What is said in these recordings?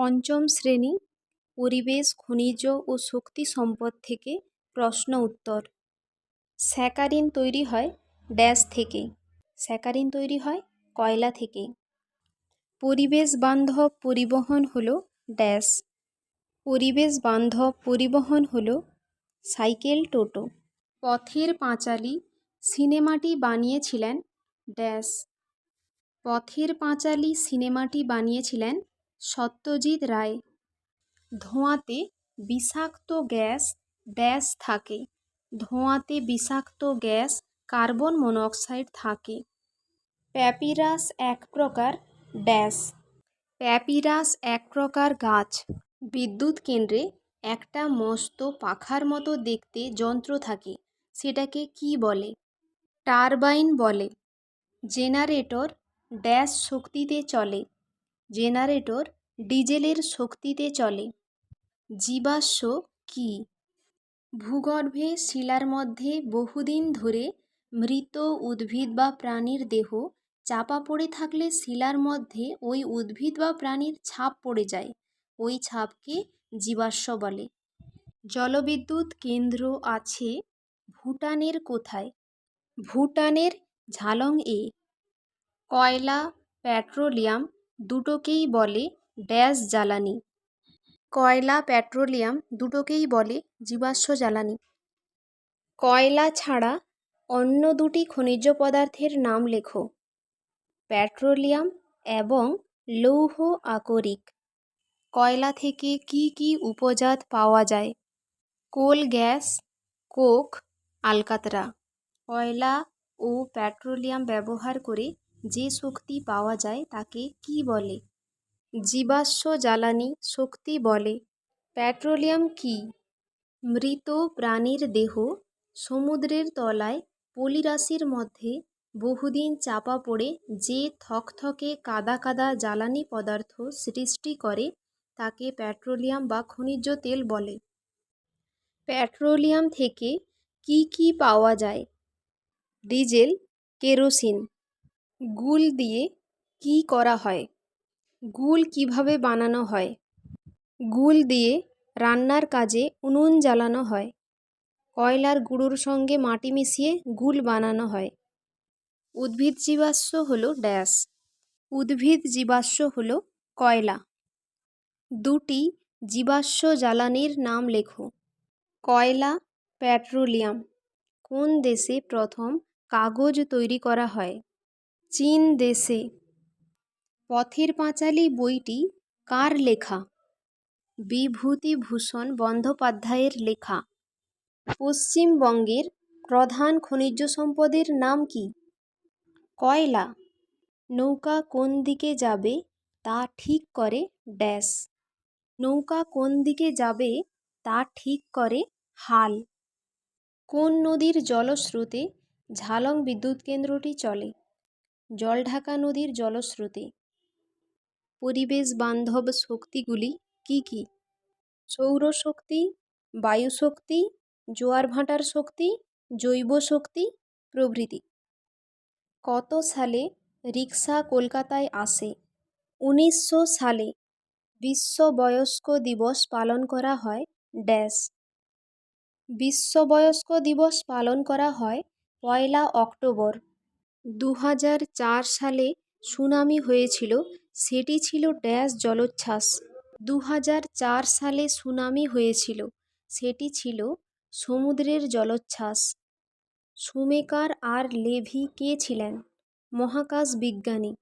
পঞ্চম শ্রেণি, পরিবেশ, খনিজ ও শক্তি সম্পদ থেকে প্রশ্ন উত্তর। স্যাকারিন তৈরি হয় ড্যাশ থেকে। স্যাকারিন তৈরি হয় কয়লা থেকে। পরিবেশ বান্ধব পরিবহন হলো ড্যাশ। পরিবেশ বান্ধব পরিবহন হলো সাইকেল টোটো। পথের পাঁচালী সিনেমাটি বানিয়েছিলেন ড্যাশ। পথের পাঁচালী সিনেমাটি বানিয়েছিলেন সত্যজিৎ রায়। ধোঁয়াতে বিষাক্ত গ্যাস ড্যাশ থাকে। ধোঁয়াতে বিষাক্ত গ্যাস কার্বন মনোক্সাইড থাকে। প্যাপিরাস এক প্রকার ড্যাশ প্যাপিরাস এক প্রকার গাছ। বিদ্যুৎ কেন্দ্রে একটা মস্ত পাখার মতো দেখতে যন্ত্র থাকে। সেটাকে কি বলে? টারবাইন বলে। জেনারেটর ড্যাশ শক্তিতে চলে। জেনারেটর ডিজেলের শক্তিতে চলে। জীবাশ্ম কী? ভূগর্ভে শিলার মধ্যে বহুদিন ধরে মৃত উদ্ভিদ বা প্রাণীর দেহ চাপা পড়ে থাকলে শিলার মধ্যে ওই উদ্ভিদ বা প্রাণীর ছাপ পড়ে যায়। ওই ছাপকে জীবাশ্ম বলে। জলবিদ্যুৎ কেন্দ্র আছে ভুটানের কোথায়? ভুটানের ঝালং এ কয়লা, পেট্রোলিয়াম দুটোকেই বলে ড্যাশ জ্বালানি। কয়লা, পেট্রোলিয়াম দুটোকেই বলে জীবাশ্ম জ্বালানি। কয়লা ছাড়া অন্য দুটি খনিজ পদার্থের নাম লেখো। পেট্রোলিয়াম এবং লৌহ আকরিক। কয়লা থেকে কি কি উপজাত পাওয়া যায়? কোল গ্যাস, কোক, আলকাতরা। কয়লা ও পেট্রোলিয়াম ব্যবহার করে যে শক্তি পাওয়া যায় তাকে কি বলে? জীবাশ্ম জ্বালানি শক্তি বলে। পেট্রোলিয়াম কি? মৃত প্রাণীর দেহ সমুদ্রের তলায় পলিরাশির মধ্যে বহুদিন চাপা পড়ে যে থকথকে কাদা কাদা জ্বালানি পদার্থ সৃষ্টি করে তাকে পেট্রোলিয়াম বা খনিজ তেল বলে। পেট্রোলিয়াম থেকে কি কি পাওয়া যায়? Diesel, kerosene. গুল দিয়ে কি করা হয়? গুল কীভাবে বানানো হয়? গুল দিয়ে রান্নার কাজে উনুন জ্বালানো হয়। কয়লার গুঁড়োর সঙ্গে মাটি মিশিয়ে গুল বানানো হয়। উদ্ভিদ জীবাশ্ম হলো ড্যাশ। উদ্ভিদ জীবাশ্ম হলো কয়লা। দুটি জীবাশ্ম জ্বালানির নাম লেখো। কয়লা, পেট্রোলিয়াম। কোন দেশে প্রথম কাগজ তৈরি করা হয়? চীন দেশে। পথের পাঁচালী বইটি কার লেখা? বিভূতিভূষণ বন্দ্যোপাধ্যায়ের লেখা। পশ্চিমবঙ্গের প্রধান খনিজ সম্পদের নাম কি? কয়লা। নৌকা কোন দিকে যাবে তা ঠিক করে ড্যাশ। নৌকা কোন দিকে যাবে তা ঠিক করে হাল। কোন নদীর জলস্রোতে ঝালং বিদ্যুৎ কেন্দ্রটি চলে? জলঢাকা নদীর জলস্রোতে। পরিবেশ বান্ধব শক্তিগুলি কী কী? সৌরশক্তি, বায়ুশক্তি, জোয়ার ভাটার শক্তি, জৈব শক্তি, প্রভৃতি। কত সালে রিক্সা কলকাতায় আসে? উনিশশো সালে বিশ্ব বয়স্ক দিবস পালন করা হয় ড্যাশ। বিশ্ব বয়স্ক দিবস পালন করা হয় পয়লা অক্টোবর। দু হাজার চার সালে সুনামি হয়েছিল, সেটি ছিল ড্যাশ জলোচ্ছ্বাস। দু হাজার চার সালে সুনামি হয়েছিল, সেটি ছিল সমুদ্রের জলোচ্ছ্বাস। সুমেকার আর লেভি কে ছিলেন? মহাকাশ বিজ্ঞানী।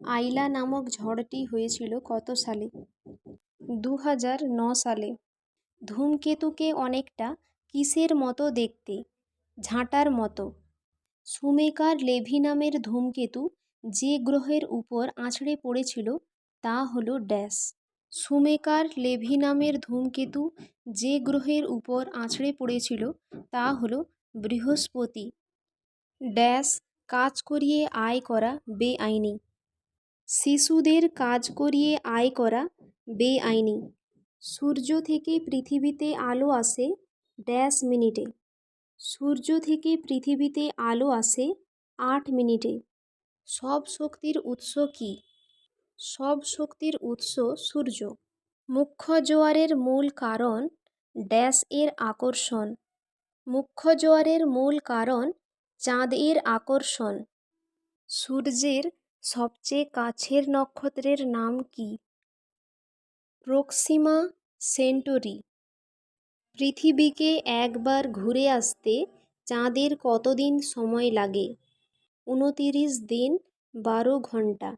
আইলা নামক ঝড়টি হয়েছিল কত সালে? দু সালে। ধূমকেতুকে অনেকটা কিসের মতো দেখতে? ঝাঁটার মতো। সুমেকার লেভি নামের ধূমকেতু যে গ্রহের উপর আছড়ে পড়েছিল, তা হলো ড্যাশ। সুমেকার লেভি নামের ধূমকেতু যে গ্রহের উপর আছড়ে পড়েছিল, তা হল বৃহস্পতি। ড্যাশ কাজ করিয়ে আয় করা বেআইনি। শিশুদের কাজ করিয়ে আয় করা বেআইনি। সূর্য থেকে পৃথিবীতে আলো আসে ড্যাশ মিনিটে। সূর্য থেকে পৃথিবীতে আলো আসে আট মিনিটে। সব শক্তির উৎস কী? সব শক্তির উৎস সূর্য। মুখ্য জোয়ারের মূল কারণ ড্যাশ এর আকর্ষণ। মুখ্য জোয়ারের মূল কারণ চাঁদ এর আকর্ষণ। সূর্যের সবচেয়ে কাছের নক্ষত্রের নাম কি? Proxima Centauri. পৃথিবীকে একবার ঘুরে আসতে চাঁদের কতদিন সময় লাগে? উনতিরিশ দিন বারো ঘণ্টা।